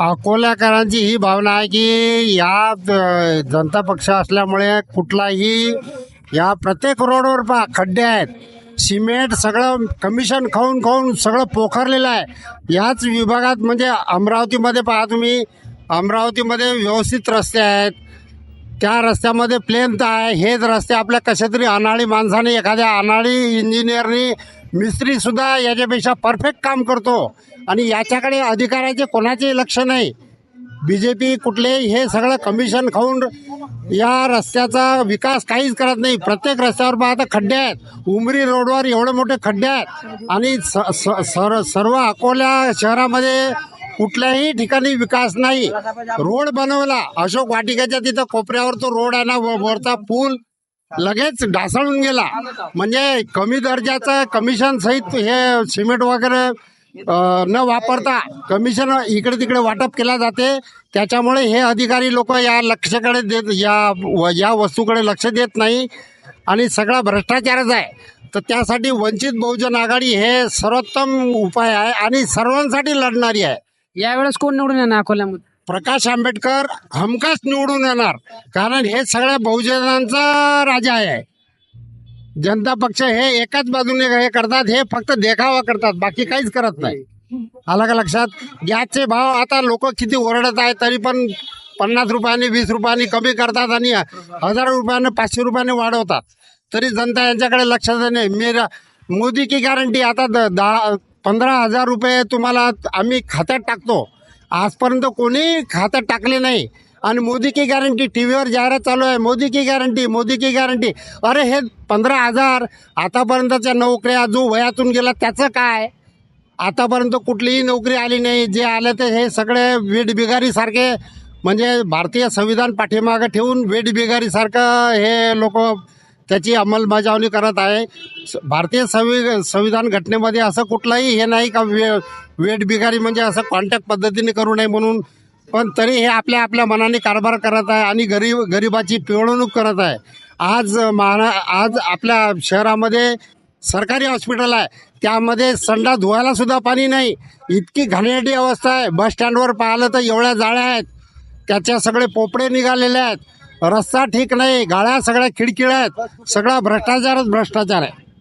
अकोल्याकरांची ही भावना आहे की या जनता पक्ष असल्यामुळे कुठलाही या प्रत्येक रोडवर पहा खड्डे आहेत. सिमेंट सगळं कमिशन खाऊन खाऊन सगळं पोखरलेलं आहे. याच विभागात म्हणजे अमरावतीमध्ये पहा तुम्ही अमरावतीमध्ये व्यवस्थित रस्ते आहेत. त्या रस्त्यामध्ये प्लेन तर आहे. हेच रस्ते आपल्या कशा तरी अनाळी माणसाने एखाद्या अनाळी इंजिनियरनी मिस्त्रीसुद्धा याच्यापेक्षा परफेक्ट काम करतो. आणि याच्याकडे अधिकाऱ्याचे कोणाचेही लक्ष नाही? बी जे पी कुठले हे सगळं कमिशन खाऊन या रस्त्याचा विकास काहीच करत नाही. प्रत्येक रस्त्यावर पाहता खड्डे आहेत. उमरी रोडवर एवढे मोठे खड्डे आहेत. आणि स स- सर सर्व अकोला शहरामध्ये कुठल्याही ठिकाणी विकास नाही. रोड बनवला. अशोक वाटिकेच्या तिथं कोपऱ्यावर तो रोड आहे ना व- वरचा पूल लगेच ढासळून गेला. म्हणजे कमी दर्जाचं कमिशन सहित हे सिमेंट वगैरे न वापरता कमिशन इकडे तिकडे वाटप केला जाते. त्याच्यामुळे हे अधिकारी लोक या लक्षाकडे देत या व- या वस्तूकडे लक्ष देत नाही. आणि सगळा भ्रष्टाचारच आहे. तर त्यासाठी वंचित बहुजन आघाडी हे सर्वोत्तम उपाय आहे आणि सर्वांसाठी लढणारी आहे. यावेळेस कोण निवडून येणार अकोल्यामध्ये? प्रकाश आंबेडकर हमखास निवडून येणार. कारण हे सगळ्या बहुजनांचा राजा आहे. जनता पक्ष हे एकाच बाजूने हे करतात हे फक्त देखावा करतात बाकी काहीच करत नाही. आला का लक्षात गॅसचे भाव आता लोक किती ओरडत आहेत तरी पण पन्नास रुपयाने वीस रुपयाने कमी करतात आणि हजार रुपयाने पाचशे रुपयाने वाढवतात. तरी जनता यांच्याकडे लक्ष नाही. मेरा मोदी की गॅरंटी आता द- दहा पंधरा हजार रुपये तुम्हाला आम्ही खात्यात टाकतो. आजपर्यंत कोणी खात्यात टाकले नाही. आणि मोदी की गॅरंटी टी व्हीवर जाहिरात चालू आहे. मोदी की गॅरंटी मोदी की गॅरंटी अरे हे पंधरा हजार आतापर्यंतच्या नोकऱ्या जो वयातून गेला त्याचं काय? आतापर्यंत कुठलीही नोकरी आली नाही. जे आलं ते हे सगळे वेडबिगारीसारखे म्हणजे भारतीय संविधान पाठीमागं ठेवून वेडबिगारीसारखं हे लोक त्याची अंमलबजावणी करत आहे. स- भारतीय संवि संविधान घटनेमध्ये असं कुठलंही हे नाही का वे वेट बिगारी म्हणजे असं कॉन्टॅक्ट पद्धतीने करू नये म्हणून. पण तरी हे आपल्या आपल्या मनाने कारभार करत आहे आणि गरीब गरिबाची पिळवणूक करत आहे. आज महारा आज आपल्या शहरामध्ये सरकारी हॉस्पिटल आहे. त्यामध्ये संडा धुवायला सुद्धा पाणी नाही. इतकी घाणेरडी अवस्था आहे. बस स्टँडवर पाहिलं तर एवढ्या जाळ्या आहेत. त्याच्या सगळे पोपडे निघालेले आहेत. रस्ता ठीक नाही गाड्या सगळ्या खिडकिळ्या आहेत. सगळा भ्रष्टाचारच भ्रष्टाचार आहे.